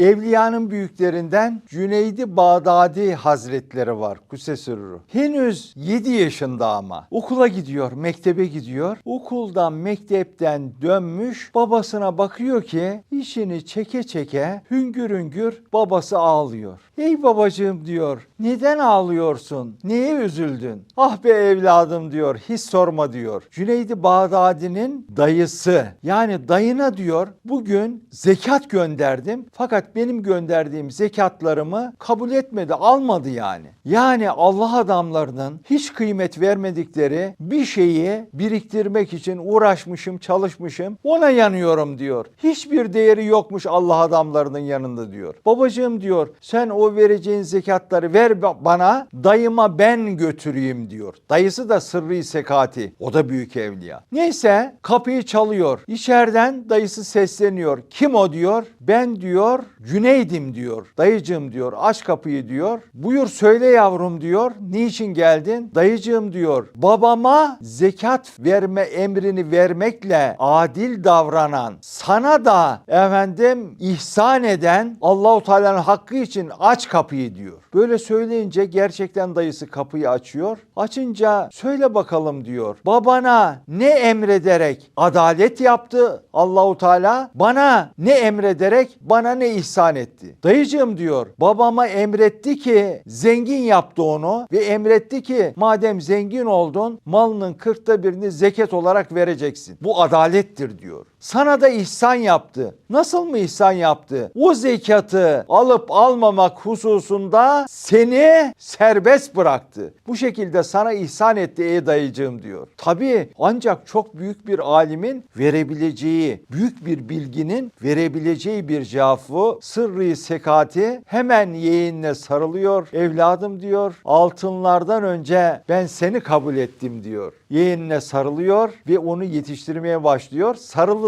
Evliyanın büyüklerinden Cüneydi Bağdadi Hazretleri var Kusesürrü. Henüz 7 yaşında ama. Okula gidiyor, mektebe gidiyor. Okuldan, mektepten dönmüş. Babasına bakıyor ki işini çeke çeke hüngür hüngür babası ağlıyor. Ey babacığım diyor. Neden ağlıyorsun? Neye üzüldün? Ah be evladım diyor. Hiç sorma diyor. Cüneydi Bağdadi'nin dayısı. Yani dayına diyor bugün zekat gönderdim. Fakat benim gönderdiğim zekatlarımı kabul etmedi, almadı yani. Yani Allah adamlarının hiç kıymet vermedikleri bir şeyi biriktirmek için uğraşmışım, çalışmışım. Ona yanıyorum diyor. Hiçbir değeri yokmuş Allah adamlarının yanında diyor. Babacığım diyor sen o vereceğin zekatları ver ba- bana dayıma ben götüreyim diyor. Dayısı da sırrı sekati. O da büyük evliya. Neyse kapıyı çalıyor. İçeriden dayısı sesleniyor. Kim o diyor. Ben diyor Cüneydim diyor. Dayıcığım diyor aç kapıyı diyor. Buyur söyle yavrum diyor. Niçin geldin? Dayıcığım diyor. Babama zekat verme emrini vermekle adil davranan sana da efendim ihsan eden Allahu Teala'nın hakkı için aç kapıyı diyor. Böyle söyleyince gerçekten dayısı kapıyı açıyor. Açınca söyle bakalım diyor. Babana ne emrederek adalet yaptı Allahu Teala? Bana ne emrederek bana ne ihsan etti? Dayıcığım diyor. Babama emretti ki zengin yaptı onu ve emretti ki madem zengin oldun malının kırkta birini zekat olarak vereceksin. Bu adalettir diyor. Sana da ihsan yaptı. Nasıl mı ihsan yaptı? O zekatı alıp almamak hususunda seni serbest bıraktı. Bu şekilde sana ihsan etti ey dayıcığım diyor. Tabii ancak çok büyük bir alimin verebileceği, büyük bir bilginin verebileceği bir cevabı sırrı sekati hemen yeğenine sarılıyor. Evladım diyor altınlardan önce ben seni kabul ettim diyor. Yeğenine sarılıyor ve onu yetiştirmeye başlıyor.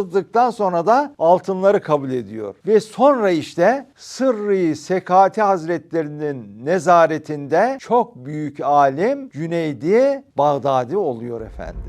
Sarıldıktan sonra da altınları kabul ediyor. Ve sonra işte Sırrı Sekati Hazretlerinin nezaretinde çok büyük alim Cüneydi Bağdadi oluyor efendim.